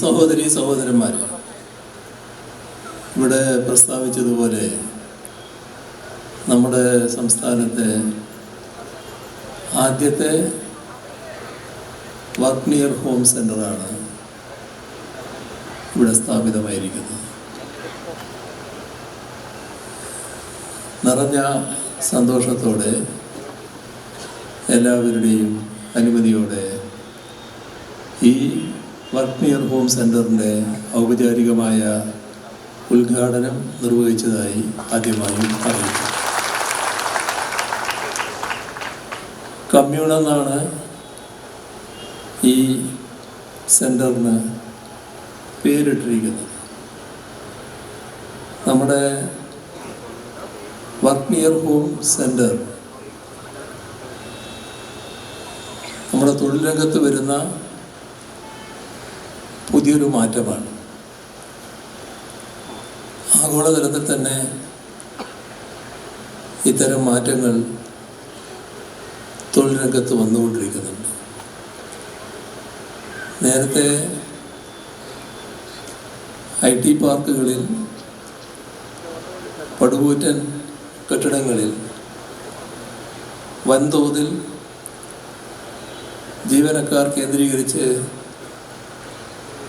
സഹോദരി സഹോദരന്മാരെ ഇവിടെ പ്രസ്താവിച്ചതുപോലെ നമ്മുടെ സംസ്ഥാനത്തെ ആദ്യത്തെ വർക്ക് നിയർ ഹോം സെന്ററാണ് ഇവിടെ സ്ഥാപിതമായിരിക്കുന്നത്. നിറഞ്ഞ സന്തോഷത്തോടെ എല്ലാവരുടെയും അനുമതിയോടെ ഈ വർക്ക് നിയർ ഹോം സെന്ററിന്റെ ഔപചാരികമായ ഉദ്ഘാടനം നിർവഹിച്ചതായി ആദ്യമായും അറിയിച്ചു. കമ്മ്യൂണെന്നാണ് ഈ സെന്ററിന് പേരിട്ടിരിക്കുന്നത്. നമ്മുടെ വർക്ക് നിയർ ഹോം സെന്റർ നമ്മുടെ തൊഴിൽ രംഗത്ത് വരുന്ന പുതിയൊരു മാറ്റമാണ്. ആഗോളതലത്തിൽ തന്നെ ഇത്തരം മാറ്റങ്ങൾ തൊഴിൽ രംഗത്ത് വന്നുകൊണ്ടിരിക്കുന്നുണ്ട്. നേരത്തെ ഐ ടി പാർക്കുകളിൽ പടുകൂറ്റൻ കെട്ടിടങ്ങളിൽ വൻതോതിൽ ജീവനക്കാർ കേന്ദ്രീകരിച്ച്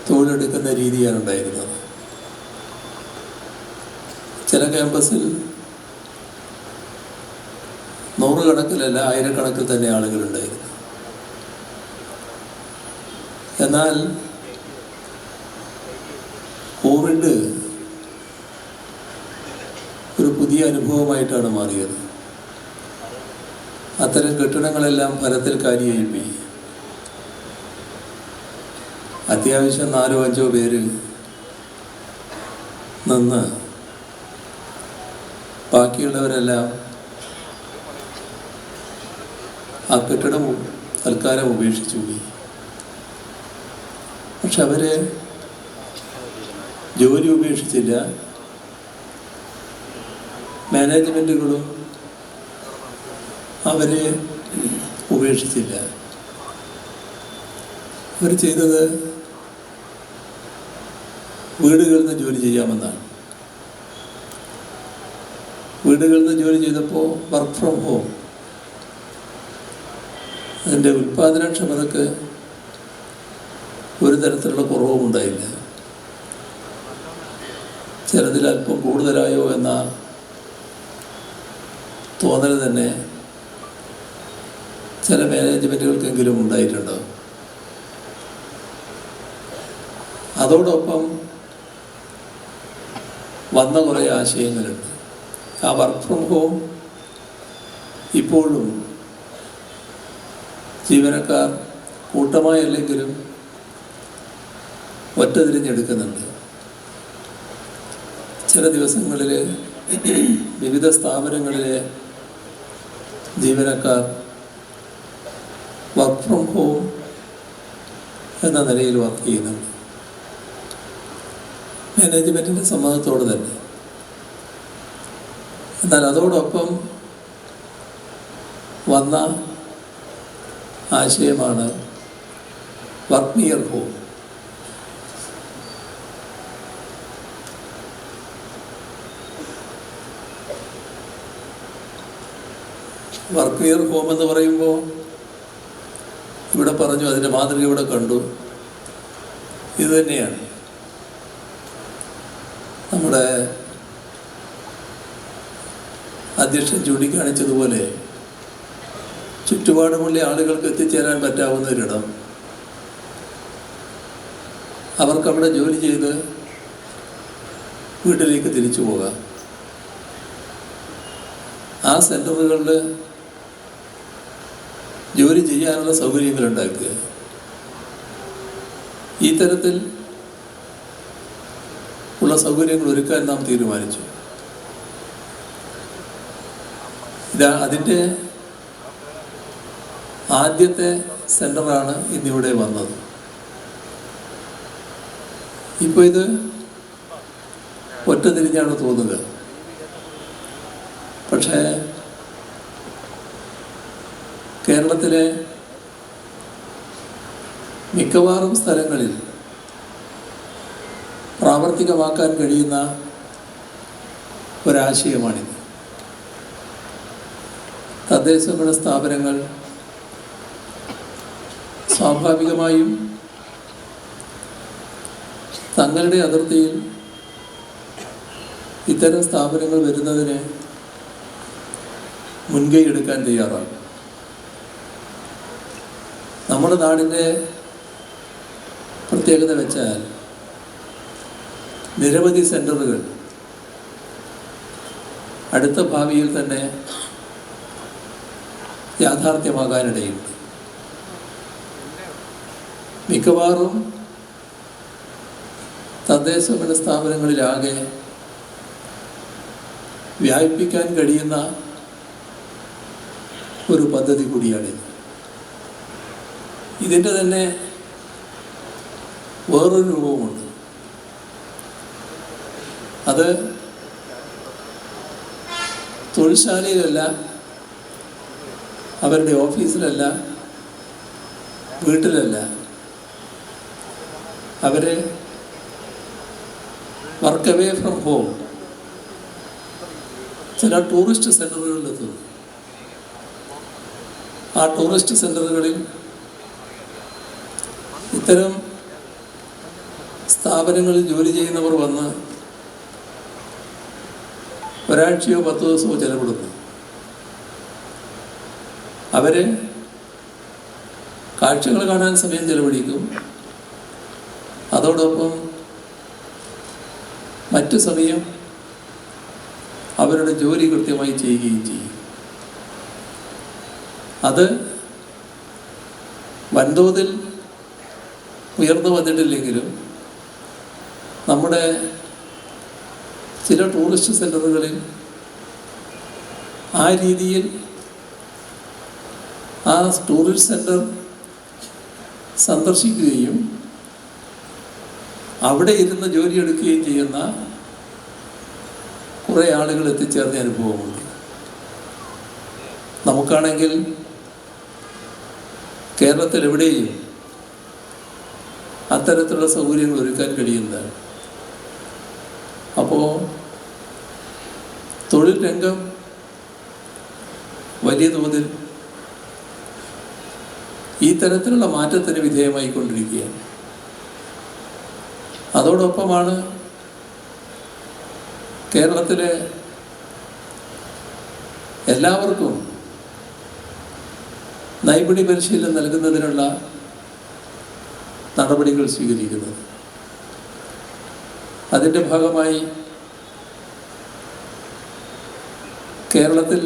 തൊഴിലെടുക്കുന്ന രീതിയാണ് ഉണ്ടായിരുന്നത്. ചില ക്യാമ്പസിൽ നൂറുകണക്കിലല്ല ആയിരക്കണക്കിൽ തന്നെ ആളുകളുണ്ടായിരുന്നു. എന്നാൽ കോവിഡ് ഒരു പുതിയ അനുഭവമായിട്ടാണ് മാറിയത്. അത്തരം കെട്ടിടങ്ങളെല്ലാം ഫലത്തിൽ കാര്യമായി അത്യാവശ്യം നാലോ അഞ്ചോ പേര് നിന്ന് ബാക്കിയുള്ളവരെല്ലാം ആ കെട്ടിടം തൽക്കാലം ഉപേക്ഷിച്ചു പോയി. പക്ഷെ അവർ ജോലി ഉപേക്ഷിച്ചില്ല. മാനേജ്മെന്റുകളും അവരെ ഉപേക്ഷിച്ചില്ല. അവർ ചെയ്തത് വീടുകളിൽ നിന്ന് ജോലി ചെയ്യാമെന്നാണ്. വീടുകളിൽ നിന്ന് ജോലി ചെയ്തപ്പോൾ വർക്ക് ഫ്രം ഹോം അതിന്റെ ഉൽപ്പാദനക്ഷമതക്ക് ഒരു തരത്തിലുള്ള കുറവും ഉണ്ടായില്ല. ചിലതിൽ അല്പം കൂടുതലായോ എന്ന തോന്നൽ തന്നെ ചില മാനേജ്മെന്റുകൾക്കെങ്കിലും ഉണ്ടായിട്ടുണ്ടാവും. അതോടൊപ്പം വന്ന കുറേ ആശയങ്ങളുണ്ട്. ആ വർക്ക് ഫ്രം ഹോം ഇപ്പോഴും ജീവനക്കാർ കൂട്ടമായല്ലെങ്കിലും ഒറ്റ തിരിഞ്ഞെടുക്കുന്നുണ്ട് ചില ദിവസങ്ങളിൽ വിവിധ സ്ഥാപനങ്ങളിലെ ജീവനക്കാർ വർക്ക് ഫ്രം ഹോം എന്ന നിലയിൽ വർക്ക് ചെയ്യുന്നുണ്ട്. മാനേജ്മെന്റിന്റെ സമ്മതത്തോടെ തന്നെ. എന്നാൽ അതോടൊപ്പം വന്ന ആശയമാണ് work near home work near home എന്ന് പറയുമ്പോൾ ഇവിടെ പറഞ്ഞു അതിന്റെ മാതൃക ഇവിടെ കണ്ടു. ഇത് തന്നെയാണ്. നമ്മുടെ അധ്യക്ഷൻ ചൂണ്ടിക്കാണിച്ചതുപോലെ ചുറ്റുപാടുമുള്ള ആളുകൾക്ക് എത്തിച്ചേരാൻ പറ്റാവുന്ന ഒരിടം അവർക്ക് അവിടെ ജോലി ചെയ്ത് വീട്ടിലേക്ക് തിരിച്ചു പോകാം. ആ സെന്ററുകളിൽ ജോലി ചെയ്യാനുള്ള സൗകര്യങ്ങൾ ഉണ്ടാക്കുക ഈ തരത്തിൽ ഉള്ള സൗകര്യങ്ങൾ ഒരുക്കാൻ നാം തീരുമാനിച്ചു. ഇതാ അതിന്റെ ആദ്യത്തെ സെന്ററാണ് ഇന്നിവിടെ വന്നത്. ഇപ്പോൾ ഇത് ഒറ്റ തിരിഞ്ഞാണ് തോന്നുക. പക്ഷേ കേരളത്തിലെ മിക്കവാറും സ്ഥലങ്ങളിൽ പ്രാവർത്തികമാക്കാൻ കഴിയുന്ന ഒരാശയമാണിത്. തദ്ദേശഭരണ സ്ഥാപനങ്ങൾ സ്വാഭാവികമായും തങ്ങളുടെ അതിർത്തിയിൽ ഇത്തരം സ്ഥാപനങ്ങൾ വരുന്നതിന് മുൻകൈ എടുക്കാൻ തയ്യാറാണ്. നമ്മുടെ നാടിന്റെ പ്രത്യേകത വെച്ചാൽ നിരവധി സെന്ററുകൾ അടുത്ത ഭാവിയിൽ തന്നെ യാഥാർത്ഥ്യമാകാനിടയുണ്ട്. മിക്കവാറും തദ്ദേശഭരണ സ്ഥാപനങ്ങളിലാകെ വ്യാപിപ്പിക്കാൻ കഴിയുന്ന ഒരു പദ്ധതി കൂടിയാണിത് ഇതിന്റെ തന്നെ വേറൊരു രൂപമുണ്ട് അത് തൊഴിൽശാലയിലല്ല അവരുടെ ഓഫീസിലല്ല വീട്ടിലല്ല. അവരെ വർക്ക് അവേ ഫ്രം ഹോം ചില ടൂറിസ്റ്റ് സെന്ററുകളിലെത്തും ആ ടൂറിസ്റ്റ് സെന്ററുകളിൽ ഇത്തരം സ്ഥാപനങ്ങളിൽ ജോലി ചെയ്യുന്നവർ വന്ന് ഒരാഴ്ചയോ പത്ത് ദിവസമോ ചെലവിടുന്നു അവരെ കാഴ്ചകൾ കാണാൻ സമയം ചെലവഴിക്കും. അതോടൊപ്പം മറ്റു സമയം അവരുടെ ജോലി കൃത്യമായി ചെയ്യുകയും ചെയ്യും. അത് വൻതോതിൽ ഉയർന്നു വന്നിട്ടില്ലെങ്കിലും നമ്മുടെ ചില ടൂറിസ്റ്റ് സെന്ററുകളിൽ ആ രീതിയിൽ ആ ടൂറിസ്റ്റ് സെന്റർ സന്ദർശിക്കുകയും അവിടെ ഇരുന്ന് ജോലിയെടുക്കുകയും ചെയ്യുന്ന കുറേ ആളുകൾ എത്തിച്ചേർന്ന അനുഭവമുണ്ട്. നമുക്കാണെങ്കിൽ കേരളത്തിൽ എവിടെയും അത്തരത്തിലുള്ള സൗകര്യങ്ങൾ ഒരുക്കാൻ കഴിയുന്നതാണ് അപ്പോൾ തൊഴിൽ രംഗം വലിയ തോതിൽ ഈ തരത്തിലുള്ള മാറ്റത്തിന് വിധേയമായി കൊണ്ടിരിക്കുകയാണ് അതോടൊപ്പമാണ് കേരളത്തിലെ എല്ലാവർക്കും നൈപുണി പരിശീലനം നൽകുന്നതിനുള്ള നടപടികൾ സ്വീകരിക്കുന്നത്. അതിന്റെ ഭാഗമായി കേരളത്തിൽ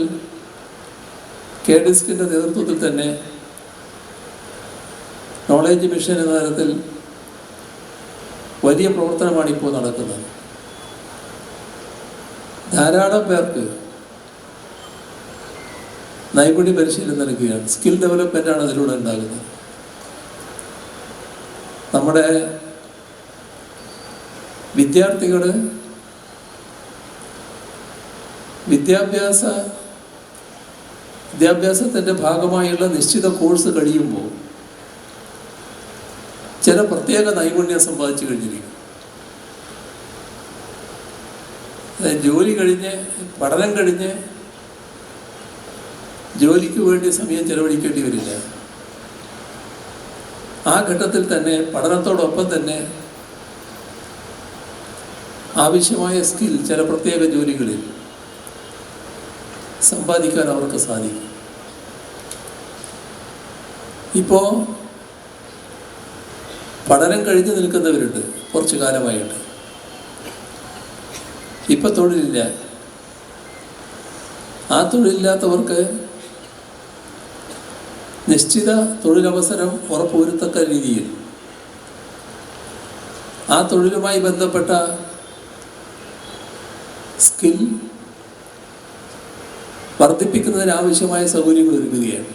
കെ ഡിസ്കിന്റെ നേതൃത്വത്തിൽ തന്നെ നോളേജ് മിഷൻ എന്ന തരത്തിൽ വലിയ പ്രവർത്തനമാണ് ഇപ്പോൾ നടക്കുന്നത്. ധാരാളം പേർക്ക് നൈപുണ്യ പരിശീലനം നൽകുകയാണ്. സ്കിൽ ഡെവലപ്മെന്റ് ആണ് അതിലൂടെ ഉണ്ടാകുന്നത്. നമ്മുടെ വിദ്യാർത്ഥികൾ വിദ്യാഭ്യാസ വിദ്യാഭ്യാസത്തിന്റെ ഭാഗമായുള്ള നിശ്ചിത കോഴ്സ് കഴിയുമ്പോൾ ചില പ്രത്യേക നൈപുണ്യം സമ്പാദിച്ചു കഴിഞ്ഞിരിക്കും. ജോലി കഴിഞ്ഞ് പഠനം കഴിഞ്ഞ് ജോലിക്ക് വേണ്ടി സമയം ചെലവഴിക്കേണ്ടി വരില്ല. ആ ഘട്ടത്തിൽ തന്നെ പഠനത്തോടൊപ്പം തന്നെ ആവശ്യമായ സ്കിൽ ചില പ്രത്യേക ജോലികളിൽ സമ്പാദിക്കാൻ അവർക്ക് സാധിക്കും. ഇപ്പോൾ പഠനം കഴിഞ്ഞ് നിൽക്കുന്നവരുണ്ട് കുറച്ചു കാലമായിട്ട്. ഇപ്പം തൊഴിലില്ല. ആ തൊഴിലില്ലാത്തവർക്ക് നിശ്ചിത തൊഴിലവസരം ഉറപ്പുവരുത്തക്ക രീതിയിൽ ആ തൊഴിലുമായി ബന്ധപ്പെട്ട സ്കിൽ വർദ്ധിപ്പിക്കുന്നതിനാവശ്യമായ സൗകര്യങ്ങൾ ഒരുക്കുകയാണ്.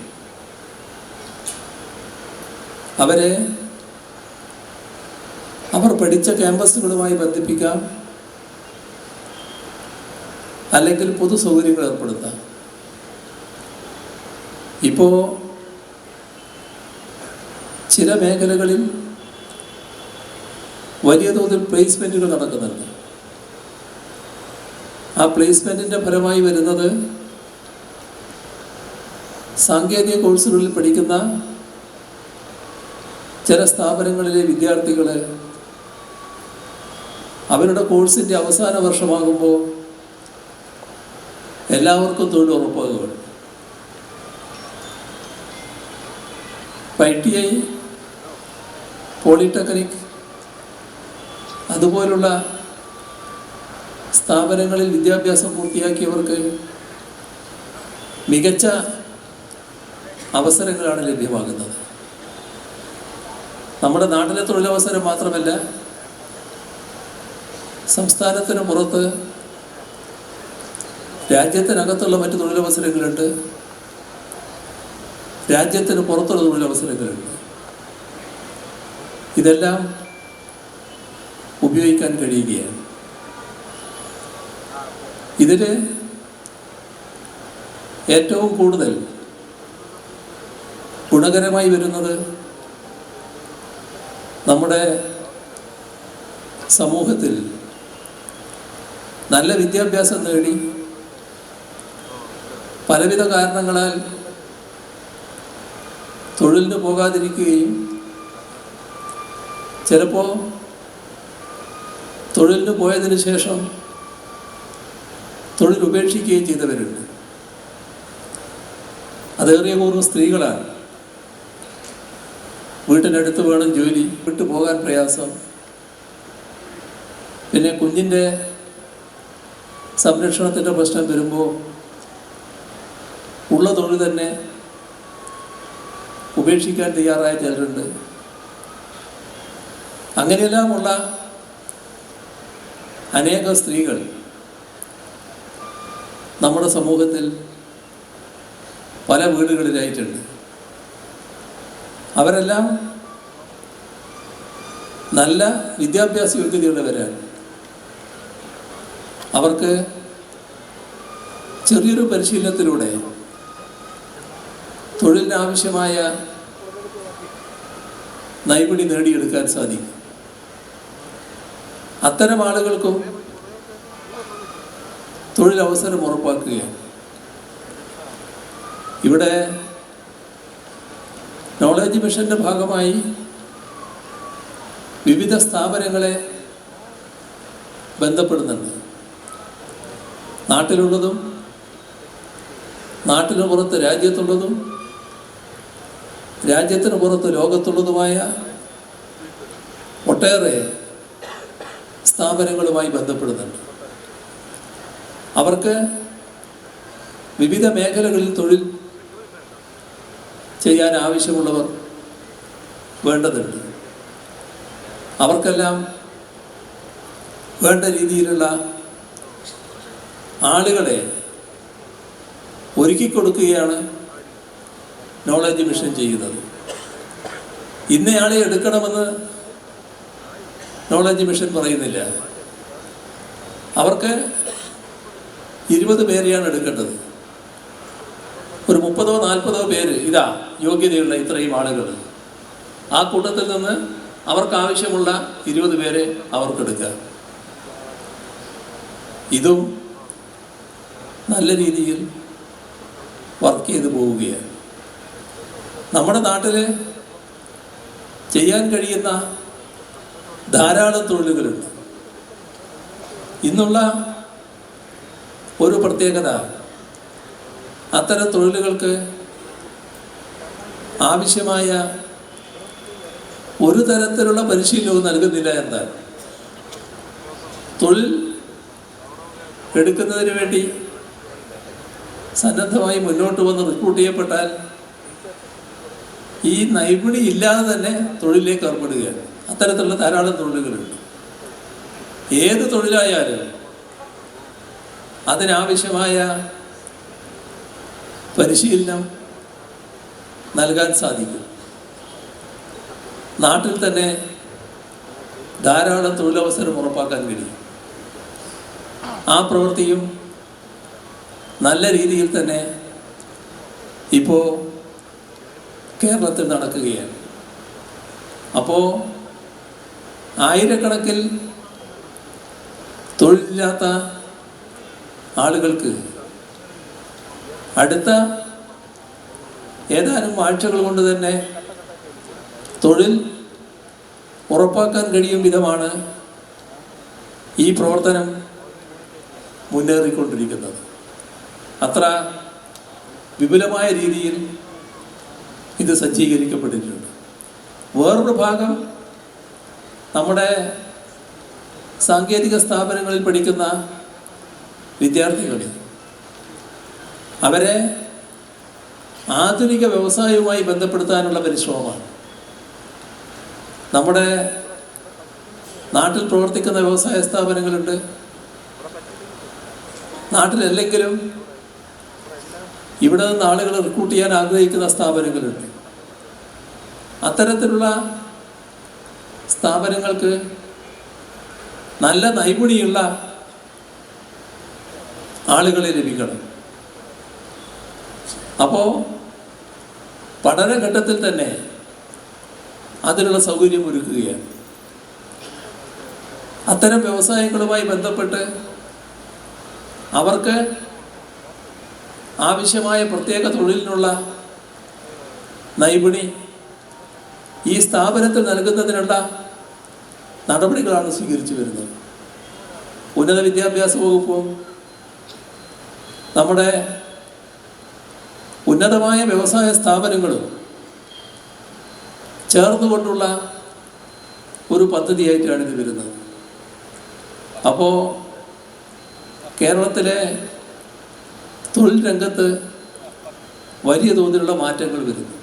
അവരെ അവർ പഠിച്ച ക്യാമ്പസുകളുമായി ബന്ധിപ്പിക്കാം. അല്ലെങ്കിൽ പൊതു സൗകര്യങ്ങൾ ഏർപ്പെടുത്താം. ഇപ്പോൾ ചില മേഖലകളിൽ വലിയ തോതിൽ പ്ലേസ്മെന്റുകൾ നടക്കുന്നുണ്ട്. ആ പ്ലേസ്മെന്റിന്റെ ഫലമായി വരുന്നത് സാങ്കേതിക കോഴ്സുകളിൽ പഠിക്കുന്ന ചില സ്ഥാപനങ്ങളിലെ വിദ്യാർത്ഥികൾ അവരുടെ കോഴ്സിന്റെ അവസാന വർഷമാകുമ്പോൾ എല്ലാവർക്കും തൊഴിൽ ഉറപ്പാകുക ഐ ടി ഐ പോളിടെക്നിക് അതുപോലുള്ള സ്ഥാപനങ്ങളിൽ വിദ്യാഭ്യാസം പൂർത്തിയാക്കിയവർക്ക് മികച്ച അവസരങ്ങളാണ് ലഭ്യമാകുന്നത്. നമ്മുടെ നാട്ടിലെ തൊഴിലവസരം മാത്രമല്ല സംസ്ഥാനത്തിന് പുറത്ത് രാജ്യത്തിനകത്തുള്ള മറ്റ് തൊഴിലവസരങ്ങളുണ്ട്. രാജ്യത്തിന് പുറത്തുള്ള തൊഴിലവസരങ്ങളുണ്ട്. ഇതെല്ലാം ഉപയോഗിക്കാൻ കഴിയുകയാണ്. ഇതിൽ ഏറ്റവും കൂടുതൽ ഗുണകരമായി വരുന്നത് നമ്മുടെ സമൂഹത്തിൽ നല്ല വിദ്യാഭ്യാസം നേടി പലവിധ കാരണങ്ങളാൽ തൊഴിലിന് പോകാതിരിക്കുകയും ചിലപ്പോൾ തൊഴിലിന് പോയതിന് ശേഷം തൊഴിൽ ഉപേക്ഷിക്കുകയും ചെയ്തവരുണ്ട്. അതേറിയ പൂർവം സ്ത്രീകളാണ്. വീട്ടിനടുത്ത് വേണം ജോലി വിട്ടു പോകാൻ പ്രയാസം. പിന്നെ കുഞ്ഞിന്റെ സംരക്ഷണത്തിന്റെ പ്രശ്നം വരുമ്പോൾ ഉള്ള തൊഴിൽ തന്നെ ഉപേക്ഷിക്കാൻ തയ്യാറായ ചിലരുണ്ട്. അങ്ങനെയെല്ലാമുള്ള അനേക സ്ത്രീകൾ നമ്മുടെ സമൂഹത്തിൽ പല വീടുകളിലായിട്ടുണ്ട്. അവരെല്ലാം നല്ല വിദ്യാഭ്യാസ യോഗ്യതയുള്ളവരാണ്. അവർക്ക് ചെറിയൊരു പരിശീലനത്തിലൂടെ തൊഴിലിനാവശ്യമായ നൈപുണി നേടിയെടുക്കാൻ സാധിക്കും. അത്തരം ആളുകൾക്കും തൊഴിലവസരം ഉറപ്പാക്കുകയാണ്. ഇവിടെ നോളജ് മിഷന്റെ ഭാഗമായി വിവിധ സ്ഥാപനങ്ങളെ ബന്ധപ്പെടുന്നുണ്ട്. നാട്ടിലുള്ളതും നാട്ടിന് പുറത്ത് രാജ്യത്തുള്ളതും രാജ്യത്തിന് പുറത്ത് ലോകത്തുള്ളതുമായ ഒട്ടേറെ സ്ഥാപനങ്ങളുമായി ബന്ധപ്പെടുന്നുണ്ട്. അവർക്ക് വിവിധ മേഖലകളിൽ തൊഴിൽ ചെയ്യാൻ ആവശ്യമുള്ളവർ വേണ്ടതുണ്ട്. അവർക്കെല്ലാം വേണ്ട രീതിയിലുള്ള ആളുകളെ ഒരുക്കി കൊടുക്കുകയാണ് നോളജ് മിഷൻ ചെയ്യുന്നത് ഇന്നയാളെ എടുക്കണമെന്ന് നോളജ് മിഷൻ പറയുന്നില്ല. അവർക്ക് ഇരുപത് പേരെയാണ് എടുക്കേണ്ടത്. ഒരു മുപ്പതോ നാൽപ്പതോ പേര് ഇതാ യോഗ്യതയുള്ള ഇത്രയും ആളുകൾ ആ കൂട്ടത്തിൽ നിന്ന് അവർക്ക് ആവശ്യമുള്ള ഇരുപത് പേരെ അവർക്കെടുക്കുക. ഇതും നല്ല രീതിയിൽ വർക്ക് ചെയ്തു പോവുകയാണ്. നമ്മുടെ നാട്ടിൽ ചെയ്യാൻ കഴിയുന്ന ധാരാളം തൊഴിലുകളുണ്ട്. ഇന്നുള്ള ഒരു പ്രത്യേകത അത്തരം തൊഴിലുകൾക്ക് ആവശ്യമായ ഒരു തരത്തിലുള്ള പരിശീലനവും നൽകുന്നില്ല എന്നാൽ. തൊഴിൽ എടുക്കുന്നതിന് വേണ്ടി സന്നദ്ധമായി മുന്നോട്ട് വന്ന് റിക്രൂട്ട് ചെയ്യപ്പെട്ടാൽ ഈ നൈപുണി ഇല്ലാതെ തന്നെ തൊഴിലിലേക്ക് ഏർപ്പെടുകയാണ്. അത്തരത്തിലുള്ള ധാരാളം തൊഴിലുകളുണ്ട്. ഏത് തൊഴിലായാലും അതിനാവശ്യമായ പരിശീലനം നൽകാൻ സാധിക്കും. നാട്ടിൽ തന്നെ ധാരാളം തൊഴിലവസരം ഉറപ്പാക്കാൻ കഴിയും. ആ പ്രവൃത്തിയും നല്ല രീതിയിൽ തന്നെ ഇപ്പോൾ കേരളത്തിൽ നടക്കുകയാണ്. അപ്പോൾ ആയിരക്കണക്കിൽ തൊഴിലില്ലാത്ത ആളുകൾക്ക് അടുത്ത ഏതാനും ആഴ്ചകൾ കൊണ്ട് തന്നെ തൊഴിൽ ഉറപ്പാക്കാൻ കഴിയും വിധമാണ് ഈ പ്രവർത്തനം മുന്നേറിക്കൊണ്ടിരിക്കുന്നത്. അത്ര വിപുലമായ രീതിയിൽ ഇത് സജ്ജീകരിക്കപ്പെട്ടിട്ടുണ്ട്. വേറൊരു ഭാഗം നമ്മുടെ സാങ്കേതിക സ്ഥാപനങ്ങളിൽ പഠിക്കുന്ന വിദ്യാർത്ഥികൾ അവരെ ആധുനിക വ്യവസായവുമായി ബന്ധപ്പെടുത്താനുള്ള പരിശ്രമമാണ്. നമ്മുടെ നാട്ടിൽ പ്രവർത്തിക്കുന്ന വ്യവസായ സ്ഥാപനങ്ങളുണ്ട്. നാട്ടിലല്ലെങ്കിലും ഇവിടെ നിന്ന് ആളുകൾ റിക്രൂട്ട് ചെയ്യാൻ ആഗ്രഹിക്കുന്ന സ്ഥാപനങ്ങളുണ്ട്. അത്തരത്തിലുള്ള സ്ഥാപനങ്ങൾക്ക് നല്ല നൈപുണിയുള്ള ആളുകളെ ലഭിക്കണം. അപ്പോൾ പഠനഘട്ടത്തിൽ തന്നെ അതിനുള്ള സൗകര്യം ഒരുക്കുകയാണ് അത്തരം വ്യവസായങ്ങളുമായി ബന്ധപ്പെട്ട് അവർക്ക് ആവശ്യമായ പ്രത്യേക തൊഴിലിനുള്ള നൈപുണി ഈ സ്ഥാപനത്തിൽ നൽകുന്നതിനുള്ള നടപടികളാണ് സ്വീകരിച്ചു വരുന്നത്. ഉന്നത വിദ്യാഭ്യാസ വകുപ്പും നമ്മുടെ ഉന്നതമായ വ്യവസായ സ്ഥാപനങ്ങളും ചേർന്നുകൊണ്ടുള്ള ഒരു പദ്ധതിയായിട്ടാണ് ഇത് വരുന്നത്. അപ്പോൾ കേരളത്തിലെ തൊഴിൽ രംഗത്ത് വലിയ തോതിലുള്ള മാറ്റങ്ങൾ വരുന്നു.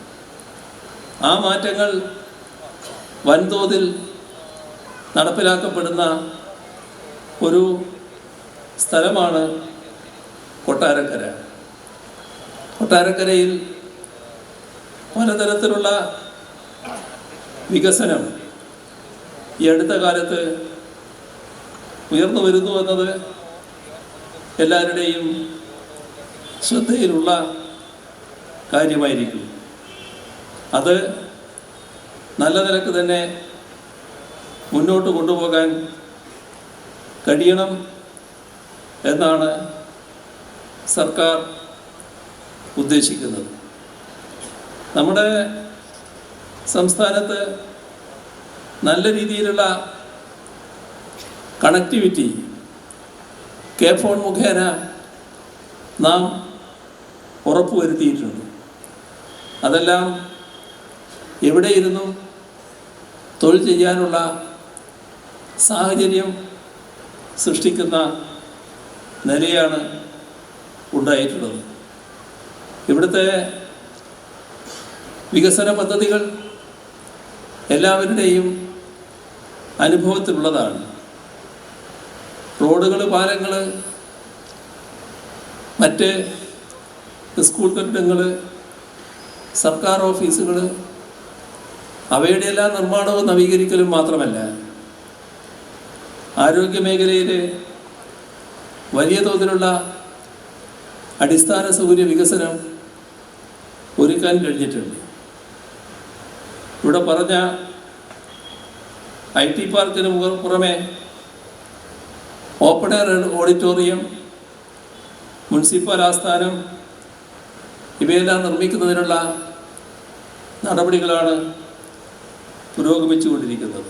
ആ മാറ്റങ്ങൾ വൻതോതിൽ നടപ്പിലാക്കപ്പെടുന്ന ഒരു സ്ഥലമാണ് കൊട്ടാരക്കര. കൊട്ടാരക്കരയിൽ പലതരത്തിലുള്ള വികസനം ഈ അടുത്ത കാലത്ത് ഉയർന്നു വരുന്നു എന്നത് എല്ലാവരുടെയും ശ്രദ്ധയിലുള്ള കാര്യമായിരിക്കും. അത് നല്ല നിലയ്ക്ക് തന്നെ മുന്നോട്ട് കൊണ്ടുപോകാൻ കഴിയണം എന്നാണ് സർക്കാർ ഉദ്ദേശിക്കുന്നത്. നമ്മുടെ സംസ്ഥാനത്ത് നല്ല രീതിയിലുള്ള കണക്ടിവിറ്റി കെ ഫോൺ മുഖേന നാം ഉറപ്പുവരുത്തിയിട്ടുണ്ട്. അതെല്ലാം എവിടെയിരുന്നും തൊഴിൽ ചെയ്യാനുള്ള സാഹചര്യം സൃഷ്ടിക്കുന്ന നിലയാണ് ഉണ്ടായിട്ടുള്ളത്. ഇവിടുത്തെ വികസന പദ്ധതികൾ എല്ലാവരുടെയും അനുഭവത്തിലുള്ളതാണ്. റോഡുകൾ പാലങ്ങൾ മറ്റ് സ്കൂൾ കെട്ടിടങ്ങൾ സർക്കാർ ഓഫീസുകൾ അവയുടെ എല്ലാം നിർമ്മാണവും നവീകരിക്കലും മാത്രമല്ല ആരോഗ്യ മേഖലയിൽ വലിയ തോതിലുള്ള അടിസ്ഥാന സൗകര്യ വികസനം ഒരുക്കാൻ കഴിഞ്ഞിട്ടുണ്ട്. ഇവിടെ പറഞ്ഞ ഐ ടി പാർക്കിന് പുറമെ ഓപ്പൺ എയർ ഓഡിറ്റോറിയം മുനിസിപ്പൽ ആസ്ഥാനം ഇവയെല്ലാം നിർമ്മിക്കുന്നതിനുള്ള നടപടികളാണ് പുരോഗമിച്ചുകൊണ്ടിരിക്കുന്നത്.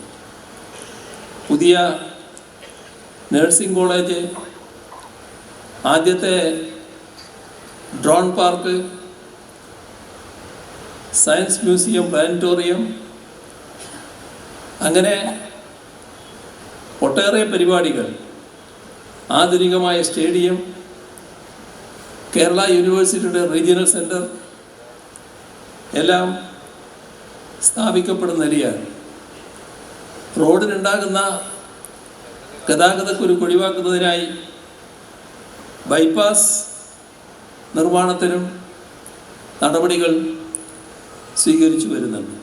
പുതിയ നഴ്സിംഗ് കോളേജ് ആദ്യത്തെ drone park science museum planetarium. അങ്ങനെ ഒട്ടേറെ പരിപാടികൾ. ആധുനികമായ സ്റ്റേഡിയം കേരള യൂണിവേഴ്സിറ്റിയുടെ റീജിയണൽ സെന്റർ എല്ലാം സ്ഥാപിക്കപ്പെടുന്ന നിലയാണ്. റോഡിനുണ്ടാകുന്ന ഗതാഗതക്കുരു ഒഴിവാക്കുന്നതിനായി ബൈപ്പാസ് നിർമ്മാണത്തിനും നടപടികൾ സ്വീകരിച്ചു വരുന്നുണ്ട്.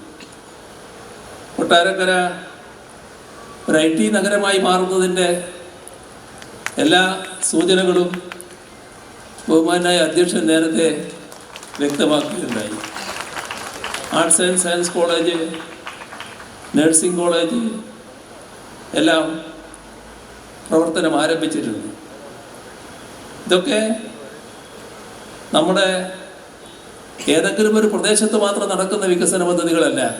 കൊട്ടാരക്കര ഒരു ഐ ടി നഗരമായി മാറുന്നതിന്റെ എല്ലാ സൂചനകളും ബഹുമാനായ അധ്യക്ഷൻ നേരത്തെ വ്യക്തമാക്കുകയുണ്ടായി arts and science college nursing college എല്ലാം പ്രവർത്തനം ആരംഭിച്ചിട്ടുണ്ട്. ഇതൊക്കെ നമ്മുടെ ഏതെങ്കിലും ഒരു പ്രദേശത്ത് മാത്രം നടക്കുന്ന വികസന പദ്ധതികളല്ല.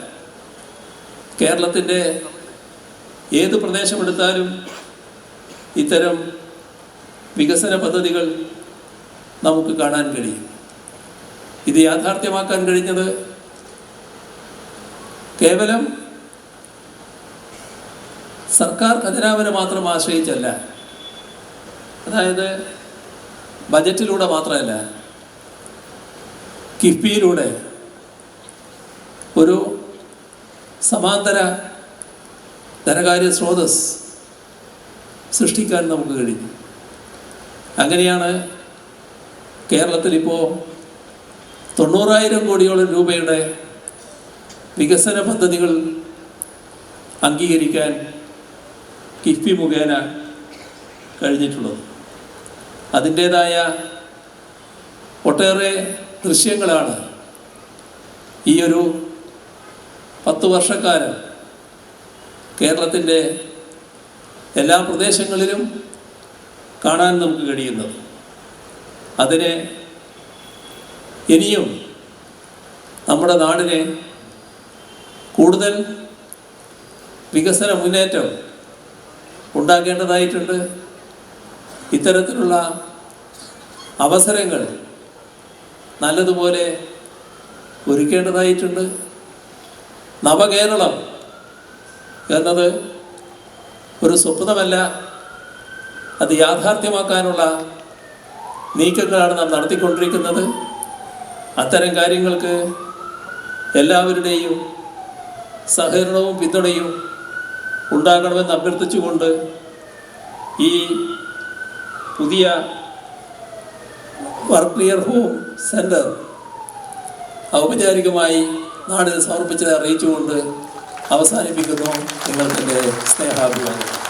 കേരളത്തിന്റെ ഏത് പ്രദേശമെടുത്താലും ഇത്തരം വികസന പദ്ധതികൾ നമുക്ക് കാണാൻ കഴിയും. ഇത് യാഥാർത്ഥ്യമാക്കാൻ കഴിഞ്ഞത് കേവലം സർക്കാർ ഖജനാവിനെ മാത്രം ആശ്രയിച്ചല്ല. അതായത് ബജറ്റിലൂടെ മാത്രമല്ല കിഫ്ബിയിലൂടെ ഒരു സമാന്തര ധനകാര്യ സ്രോതസ് സൃഷ്ടിക്കാൻ നമുക്ക് കഴിഞ്ഞു. അങ്ങനെയാണ് കേരളത്തിലിപ്പോൾ തൊണ്ണൂറായിരം കോടിയോളം രൂപയുടെ വികസന പദ്ധതികൾ അംഗീകരിക്കാൻ കിഫ്ബി മുഖേന കഴിഞ്ഞിട്ടുള്ളത്. അതിന്റേതായ ഒട്ടേറെ ദൃശ്യങ്ങളാണ്. ഈ ഒരു പത്ത് വർഷക്കാലം കേരളത്തിന്റെ എല്ലാ പ്രദേശങ്ങളിലും കാണാൻ നമുക്ക് കഴിയുന്നത്. അതിനെ ഇനിയും നമ്മുടെ നാടിനെ കൂടുതൽ വികസന മുന്നേറ്റം ഉണ്ടാക്കേണ്ടതായിട്ടുണ്ട്. ഇത്തരത്തിലുള്ള അവസരങ്ങൾ നല്ലതുപോലെ ഒരുക്കേണ്ടതായിട്ടുണ്ട്. നവകേരളം എന്നത് ഒരു സ്വപ്നമല്ല അത് യാഥാർത്ഥ്യമാക്കാനുള്ള നീക്കങ്ങളാണ് നാം നടത്തിക്കൊണ്ടിരിക്കുന്നത്. അത്തരം കാര്യങ്ങൾക്ക് എല്ലാവരുടെയും സഹകരണവും പിന്തുണയും ഉണ്ടാകണമെന്ന് അഭ്യർത്ഥിച്ചുകൊണ്ട് ഈ പുതിയ വർക്ക് ക്ലിയർ ഹോം സെന്റർ ഔപചാരികമായി നാടിന് സമർപ്പിച്ചത് അറിയിച്ചുകൊണ്ട് അവസാനിപ്പിക്കുന്നു നിങ്ങൾക്കെന്റെ സ്നേഹാഭിമാനം.